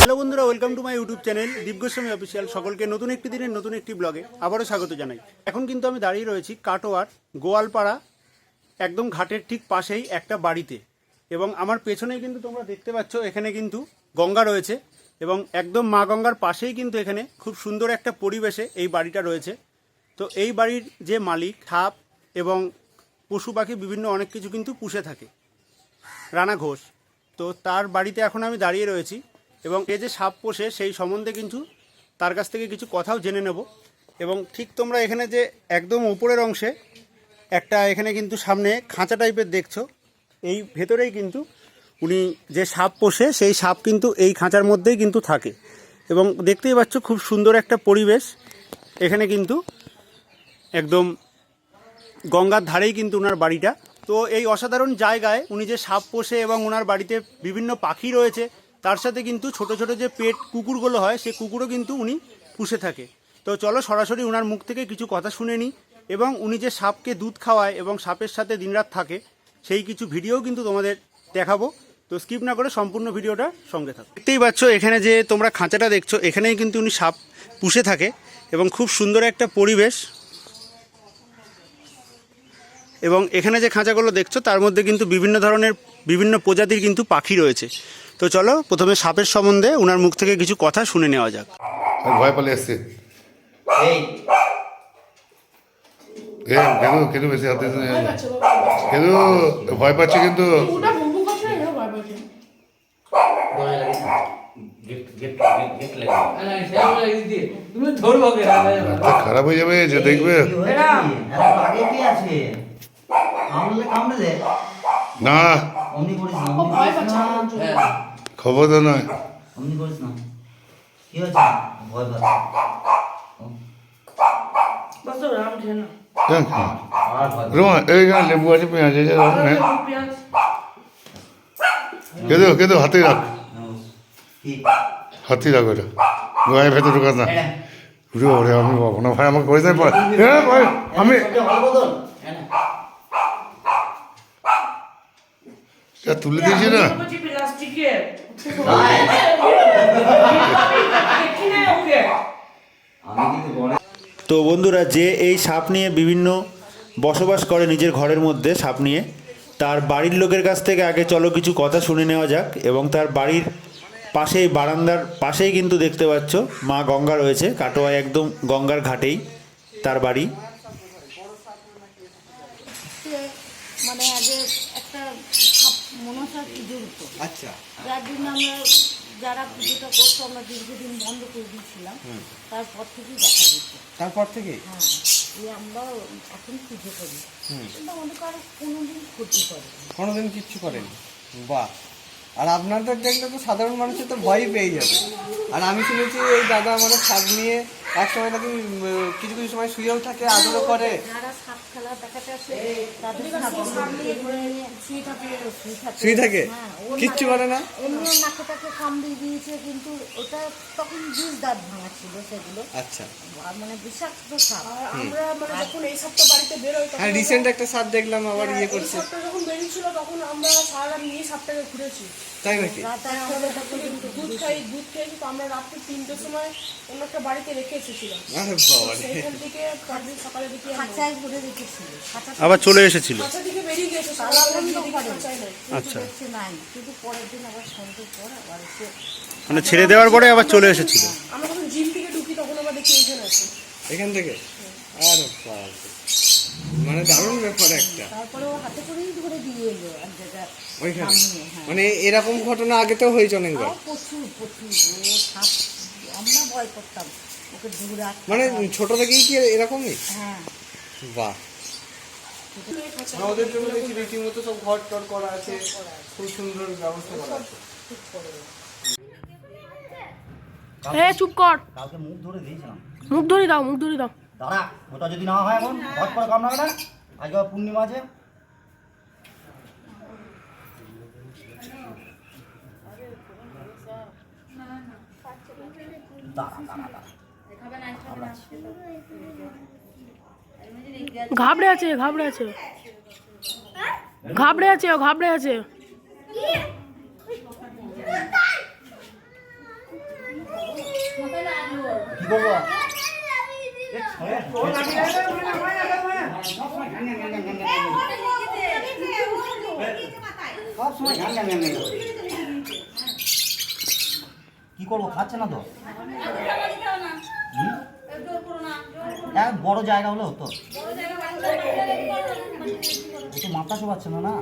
Hello বন্ধুরা welcome to my YouTube channel Deep Goswami official সকলকে নতুন একটি দিনের নতুন একটি ব্লগে আবারও স্বাগত জানাই। এখন কিন্তু আমি দাঁড়িয়ে রয়েছি কাটোয়ার গোয়ালপাড়া, একদম ঘাটের ঠিক পাশেই একটা বাড়িতে। এবং আমার পেছনেই কিন্তু তোমরা দেখতে পাচ্ছ, এখানে কিন্তু গঙ্গা রয়েছে। এবং একদম মা গঙ্গার পাশেই কিন্তু এখানে খুব সুন্দর একটা পরিবেশে এই বাড়িটা রয়েছে। তো এই বাড়ির যে মালিক, সাপ এবং পশু পাখি বিভিন্ন অনেক কিছু কিন্তু পুষে থাকে। রানা ঘোষ। তো তার বাড়িতে এখন আমি দাঁড়িয়ে রয়েছি এবং এ যে সাপ পোষে সেই সম্বন্ধে কিন্তু তার কাছ থেকে কিছু কথাও জেনে নেব। এবং ঠিক তোমরা এখানে যে একদম উপরের অংশে একটা এখানে কিন্তু সামনে খাঁচা টাইপের দেখছ, এই ভেতরেই কিন্তু উনি যে সাপ পোষে সেই সাপ কিন্তু এই খাঁচার মধ্যেই কিন্তু থাকে। এবং দেখতেই পাচ্ছ খুব সুন্দর একটা পরিবেশ। এখানে কিন্তু একদম গঙ্গার ধারেই কিন্তু ওনার বাড়িটা। তো এই অসাধারণ জায়গায় উনি যে সাপ পোষে এবং ওনার বাড়িতে বিভিন্ন পাখি রয়েছে, তার সাথে কিন্তু ছোট ছোট যে পেট কুকুরগুলো হয়, সে কুকুরও কিন্তু উনি পুষে থাকে। তো চলো সরাসরি ওনার মুখ থেকে কিছু কথা শুনে নিই এবং উনি যে সাপকে দুধ খাওয়ায় এবং সাপের সাথে দিনরাত থাকে, সেই কিছু ভিডিও কিন্তু তোমাদের দেখাবো। তো স্কিপ না করে সম্পূর্ণ ভিডিওটা সঙ্গে থাকো। দেখতেই পাচ্ছ, এখানে যে তোমরা খাঁচাটা দেখছ, এখানেই কিন্তু উনি সাপ পুষে থাকে এবং খুব সুন্দর একটা পরিবেশ। এবং এখানে যে খাঁচাগুলো দেখছ তার মধ্যে কিন্তু বিভিন্ন ধরনের বিভিন্ন প্রজাতির কিন্তু পাখি রয়েছে তো চলো প্রথমে সাপের সম্বন্ধে ওনার মুখ থেকে কিছু কথা শুনে নেওয়া যাক ভয় পালিয়ে এসছি এই এ কেন কেন বেশি হাতে কেন ভয় পাচ্ছি কিন্তু খারাপ হয়ে যাবে যে দেখবে কামড়ে না। অমনি করিস না। ও ভয় পাচ্ছে। আমার জন্য। খবর তো নয় অমনি করিস না। কি হয়েছে? ভয় পাচ্ছে। বাস রাম খেয়ে না আর ভয় রোমা এইখানে লেবু আছে পেঁয়াজ আছে দাও, নে। পেঁয়াজ। কেঁদো কেঁদো হাতে রাখ। কি? হাতে রাখ ওটা। গায়ে ভেতর ঢোকাস না। এটা উঠে ওরে আমি বাবু না আমাকে না ভাই আমি ভালো বদল যা তুলে দিয়েছি না তো বন্ধুরা যে এই সাপ নিয়ে বিভিন্ন বসবাস করে নিজের ঘরের মধ্যে সাপ নিয়ে তার বাড়ির লোকের কাছ থেকে আগে চলো কিছু কথা শুনে নেওয়া যাক এবং তার বাড়ির পাশেই বারান্দার পাশেই কিন্তু দেখতে পাচ্ছ মা গঙ্গা রয়েছে কাটোয়া একদম গঙ্গার ঘাটেই তার বাড়ি। মানে আগে একটা মনসা পুজো হতো আচ্ছা। যার জন্য আমরা যারা পুজোটা করতো আমরা দীর্ঘদিন বন্ধ করে দিয়েছিলাম। তারপর থেকেই দেখা দিচ্ছে। তারপর থেকে হ্যাঁ। এই আমরা এখন পুজো করি। কিন্তু আমাদের কারও কোনোদিন ক্ষতি করে কোনোদিন কিচ্ছু করেন। বাহ। আর আপনাদের দেখলে তো সাধারণ মানুষের তো ভয়ই পেয়ে যাবে। আর আমি শুনেছি এই দাদা মানে ছাদ নিয়ে এক সময় নাকি কিছু কিছু সময় শুয়েও থাকে আদরও করে। শুয়ে থাকে। হ্যাঁ, কিচ্ছু করে না? কামড়িয়ে দিয়েছে কিন্তু ওটা তখন বিষ দাঁত ভাঙা ছিল সেগুলো। আচ্ছা। আর মানে বিষাক্ত সাপ। আমরা মানে যখন এই সাপটা বাড়িতে তখন হ্যাঁ রিসেন্ট একটা সাপ দেখলাম আবার ইয়ে এই করছে। বেরিয়েছিল তখন আমরা সারা রাত নিয়ে সাপটাকে ঘুরেছি। তাই নাকি? রাত পর্যন্ত দুধ খাই দুধ খেয়েছি তো আমরা রাত্রি তিনটের সময় অন্য একটা বাড়িতে রেখে এসেছিলাম। আরে বাবা রে। সেইখান থেকে পরদিন সকালে দেখি খাঁচায় খাঁচা আবার চলে এসেছিল? খাঁচা থেকে বেরিয়ে গেছে সারা বন্ধ দিকে খাঁচায় নাই। আচ্ছা। দেখছে নাই কিন্তু পরের দিন আবার সন্ধ্যের পর আবার এসে মানে ছেড়ে দেওয়ার পরে আবার চলে এসেছিল? আমরা যখন জিম থেকে ঢুকি তখন আবার দেখি এইখানে আছে। এখান থেকে? আরে বাবা মানে দারুণ ব্যাপার একটা। তারপরে ও হাতে করেই ধরে দিয়ে এলো এক জায়গায় ওইখানে। হ্যাঁ। মানে এরকম ঘটনা আগে তো হয়েছে অনেকবার। আর প্রচুর প্রচুর আমরা ভয় করতাম ওকে দূরে মানে ছোট থেকেই কি এরকমই? হ্যাঁ। বাহ। ওদের জন্য রীতিমতো সব ঘর টর করা আছে খুব সুন্দর ব্যবস্থা করা আছে। এ চুপ কর। কালকে মুখ ধরে দিয়েছিলাম। মুখ ধরে দাও মুখ ধরে দাও। দাঁড়া ওটা যদি না হয় এখন ঘট করে কামড়াবে না আজকে পূর্ণিমা আছে। ঘাবড়ে আছে ঘাবড়ে আছে। ঘাবড়ে আছে ও ঘাবড়ে আছে। কি করব? কি করব? খাচ্ছে না তো? এক বড় জায়গা হলে হতো। তো মাথা শোভাচ্ছে না না?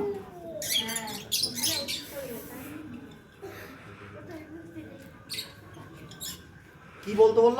কি বলতো বলল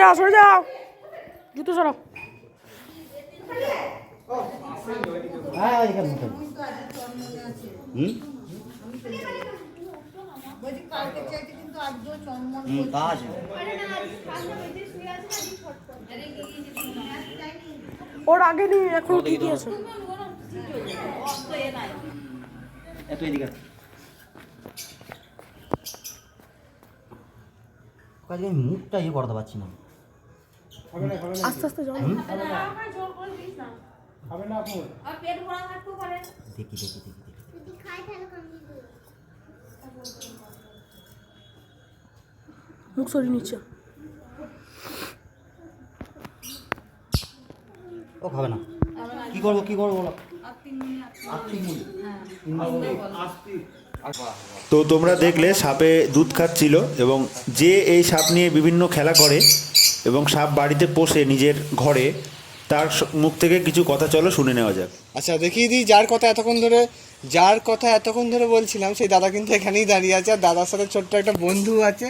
যাও সরে যাও জুতো হুম? ওর আগে নেই এখন ঠিকই আছে। এত এদিকে কাজে আমি মুখটা ইয়ে করতে পারছি না। আস্তে আস্তে যাও দেখি দেখি দেখি দেখি। মুখ সরিয়ে নিচ্ছে। ও খাবে না। কি করব কি করব বলো? তো তোমরা দেখলে সাপে দুধ খাচ্ছিল এবং যে এই সাপ নিয়ে বিভিন্ন খেলা করে এবং সাপ বাড়িতে পোষে নিজের ঘরে তার মুখ থেকে কিছু কথা চলো শুনে নেওয়া যাক। আচ্ছা দেখিয়ে দিই যার কথা এতক্ষণ ধরে যার কথা এতক্ষণ ধরে বলছিলাম সেই দাদা কিন্তু এখানেই দাঁড়িয়ে আছে আর দাদার সাথে ছোট্ট একটা বন্ধু আছে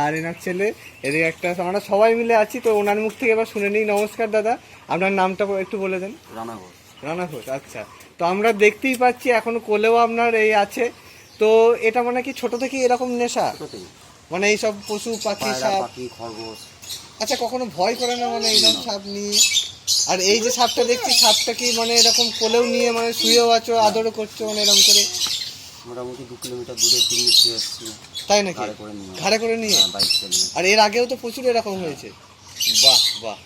আর এনার ছেলে এদিকে একটা আমরা সবাই মিলে আছি তো ওনার মুখ থেকে এবার শুনে নিই। নমস্কার দাদা আপনার নামটা একটু বলে দেন। রান্না ঘর রানা ঘোষ আচ্ছা। তো আমরা দেখতেই পাচ্ছি এখন কোলেও আপনার এই আছে। তো এটা মানে কি ছোট থেকে এরকম নেশা? মানে এইসব পশু পাখি সাপ? পাখি খরগোশ। আচ্ছা কখনো ভয় করে না মানে এইরকম সাপ নিয়ে? আর এই যে সাপটা দেখছি সাপটা কি মানে এরকম কোলেও নিয়ে মানে শুয়েও আছো আদরও করছ মানে এরকম করে? মোটামুটি দু কিলোমিটার দূরে খেয়ে এসেছি তাই নাকি? ঘাড়ে করে নিয়ে। বাইক চালিয়ে। আর এর আগেও তো প্রচুর এরকম হয়েছে। বাহ বাহ।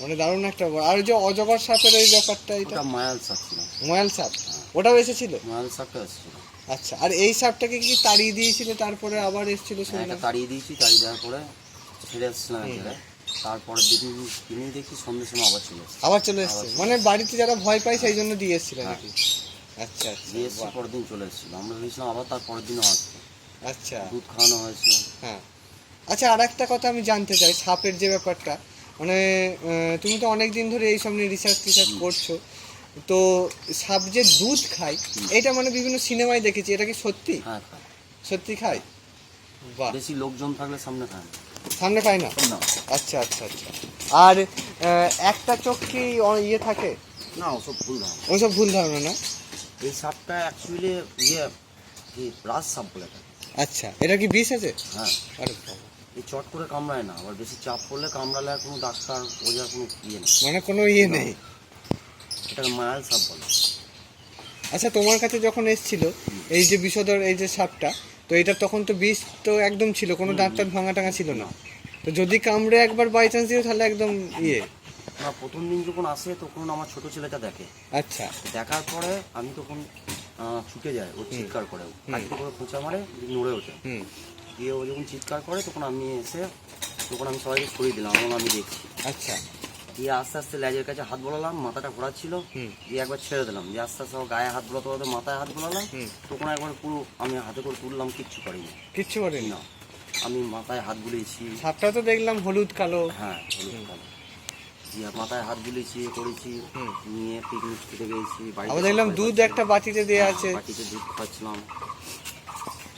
মানে দারুণ একটা ব্যাপার। আর যে অজগর সাপের ওই ব্যাপারটা এটা? মায়াল সাপ ছিল। ময়াল সাপ? ওটাও এসেছিল? মায়াল সাপটা এসেছিল। আচ্ছা আর এই সাপটাকে কি তাড়িয়ে দিয়েছিল? তারপরে আবার এসেছিল একটা তাড়িয়ে দিয়েছি তাড়িয়ে দেওয়ার পরে ছেড়ে এসেছিলাম এক জায়গায় তারপরে দিন দিনই দেখি সন্ধ্যের সময় আবার চলে এসেছে। আবার চলে এসছে? মানে বাড়িতে যারা ভয় পায় সেই জন্য দিয়ে এসেছিল নাকি? আচ্ছা আচ্ছা দিয়ে এসছে পরের দিন চলে এসেছিল। আমরা ভেবেছিলাম আবার তার পরের দিনও আসবে। আচ্ছা। দুধ খাওয়ানো হয়েছিল হ্যাঁ। আচ্ছা আর একটা কথা আমি জানতে চাই সাপের যে ব্যাপারটা। মানে তুমি তো অনেক দিন ধরে এইসব নিয়ে রিসার্চ টিসার্চ করছ। তো সাপ যে দুধ খায় এটা মানে বিভিন্ন সিনেমায় দেখেছি। এটা কি সত্যি? হ্যাঁ সত্যি খায়? বাহ। বেশি লোকজন থাকলে সামনে খায় না। সামনে খায় না? আচ্ছা আচ্ছা আচ্ছা। আর একটা চোখ কি ইয়ে থাকে? না ওসব ভুল ধারণা। ওইসব ভুল ধারণা না? এই সাপটা অ্যাকচুয়ালি ইয়ে কি রাজ সাপ বলে আচ্ছা এটা কি বিষ আছে? হ্যাঁ। আরে এই চট করে কামড়ায় না আবার বেশি চাপ পড়লে কামড়ালে আর কোনো ডাক্তার ওজার কোনো ইয়ে নেই। মানে কোনো ইয়ে নেই? এটাকে মায়াল সাপ বলে। আচ্ছা তোমার কাছে যখন এসেছিল এই যে বিষধর এই যে সাপটা তো এটা তখন তো বিষ তো একদম ছিল কোনো দাঁত টাত ভাঙা টাঙা ছিল না। তো যদি কামড়ে একবার বাই চান্স দিও তাহলে একদম ইয়ে। না প্রথম দিন যখন আসে তখন আমার ছোট ছেলেটা দেখে। আচ্ছা। দেখার পরে আমি তখন ছুটে যাই ও চিৎকার করে। কাটিতে করে খোঁচা মারে নড়ে ওঠে। দিয়ে ও যখন চিৎকার করে তখন আমি এসে তখন আমি সবাইকে সরিয়ে দিলাম এবং আমি দেখছি। আচ্ছা। দিয়ে আস্তে আস্তে লেজের কাছে হাত বলালাম মাথাটা ঘোরাচ্ছিল। দিয়ে একবার ছেড়ে দিলাম। দিয়ে আস্তে আস্তে গায়ে হাত বলাতে বলাতে মাথায় হাত বলালাম। তখন একবার পুরো আমি হাতে করে তুললাম কিচ্ছু করিনি। কিচ্ছু করেনি? না। আমি মাথায় হাত বুলিয়েছি। সাপটা তো দেখলাম হলুদ কালো। হ্যাঁ হলুদ কালো। দিয়ে মাথায় হাত বুলিয়েছি এ করেছি। নিয়ে পিকনিক খেতে গেছি বাড়িতে আবার দেখলাম দুধ একটা বাটিতে দেওয়া আছে। হ্যাঁ, বাটিতে দুধ খাচ্ছিলাম।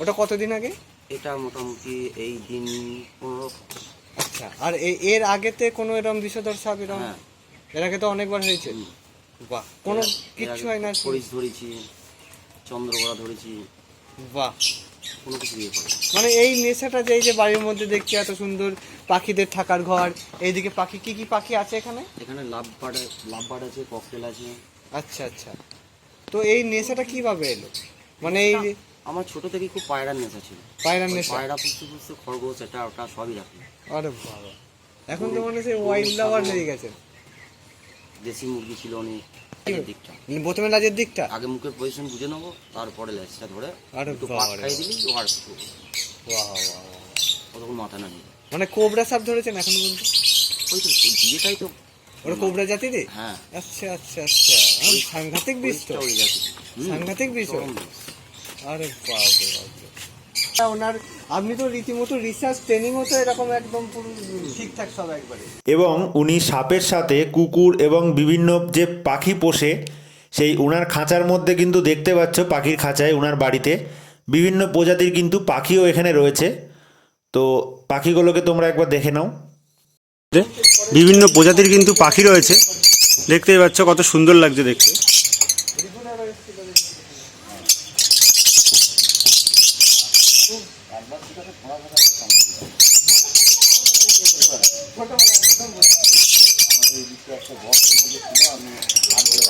ওটা কতদিন আগে? এটা মোটামুটি এই দিন পনেরো আচ্ছা আর এর আগেতে কোনো এরকম বিষধর সাপ এরকম হ্যাঁ। এর আগে তো অনেকবার হয়েছে। বাহ কোনো কিচ্ছু হয় না হরিশ ধরেছি চন্দ্রগড়া ধরেছি। বাহ। কোনো কিছু ইয়ে করে মানে এই নেশাটা যে এই যে বাড়ির মধ্যে দেখছি এত সুন্দর পাখিদের থাকার ঘর এইদিকে পাখি কি কি পাখি আছে এখানে? এখানে লাভ বার্ড লাভ বার্ড আছে ককটেল আছে। আচ্ছা আচ্ছা। তো এই নেশাটা কীভাবে এলো? মানে এই আমার ছোট থেকে খুব পায়রার নেশা ছিল। পায়রার নেশা? পায়রা পুষতে পুষতে খরগোশ এটা ওটা সবই রাখি। আরে বাবা। এখন তো মনে হচ্ছে ওয়াইল্ড লাভার হয়ে গেছে। দেশি মুরগি ছিল অনেক। দিকটা। প্রথমে লাজের দিকটা? আগে মুখের পজিশন বুঝে নেব তারপরে লেজটা ধরে আরে একটু বাবা পাক রে দিলি আর বাহ বাহ বাহ। কতক্ষণ মাথা না নিয়ে মানে কোবরা সাপ ধরেছেন এখন পর্যন্ত? ওই তো বিয়েটাই তো ওরা কোবরা জাতিরে হ্যাঁ। আচ্ছা আচ্ছা আচ্ছা। সাংঘাতিক বিষ তো। জাতি। সাংঘাতিক বিষ আরে বাপরে ওনার তো রীতিমতো এরকম একদম এবং উনি সাপের সাথে কুকুর এবং বিভিন্ন যে পাখি পোষে, সেই উনার খাঁচার মধ্যে কিন্তু দেখতে পাচ্ছ পাখির খাঁচায় উনার বাড়িতে। বিভিন্ন প্রজাতির কিন্তু পাখিও এখানে রয়েছে। তো পাখিগুলোকে তোমরা একবার দেখে নাও। বিভিন্ন প্রজাতির কিন্তু পাখি রয়েছে। দেখতেই পাচ্ছ কত সুন্দর লাগছে দেখতে। একবার ঠিক আছে পড়াশোনা ছোটবেলায় আমাদের এই দিকে একটা বক্সের মধ্যে ছিল আমি আর ধরে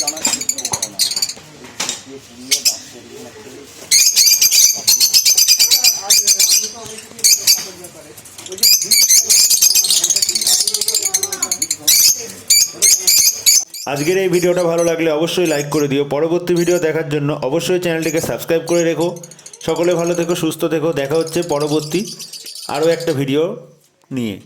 জানা ছিল না আজকের এই ভিডিওটা ভালো লাগলে অবশ্যই লাইক করে দিও। পরবর্তী ভিডিও দেখার জন্য অবশ্যই চ্যানেলটিকে সাবস্ক্রাইব করে রেখো। সকলে ভালো থেকো, সুস্থ থেকো। দেখা হচ্ছে পরবর্তী আরও একটা ভিডিও নিয়ে।